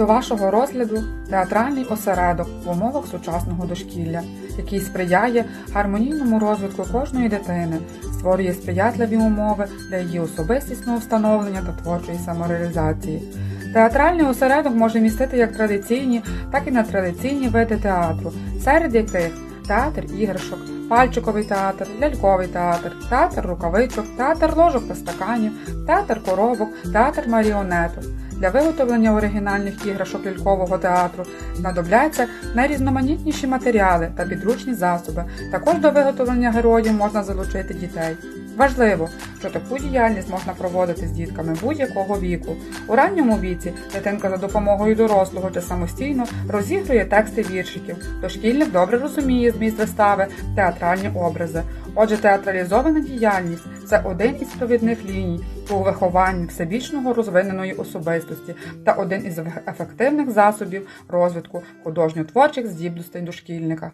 До вашого розгляду театральний осередок в умовах сучасного дошкілля, який сприяє гармонійному розвитку кожної дитини, створює сприятливі умови для її особистісного встановлення та творчої самореалізації. Театральний осередок може містити як традиційні, так і нетрадиційні види театру, серед яких театр іграшок, пальчиковий театр, ляльковий театр, театр рукавичок, театр ложок та стаканів, театр коробок, театр маріонеток. Для виготовлення оригінальних іграшок лількового театру знадобляться найрізноманітніші матеріали та підручні засоби. Також до виготовлення героїв можна залучити дітей. Важливо, що таку діяльність можна проводити з дітками будь-якого віку. У ранньому віці дитинка за допомогою дорослого чи самостійно розігрує тексти віршиків. Дошкільник добре розуміє зміст вистави, театральні образи. Отже, театралізована діяльність це один із провідних ліній у вихованні всебічного розвиненої особистості та один із ефективних засобів розвитку художньо-творчих здібностей дошкільника.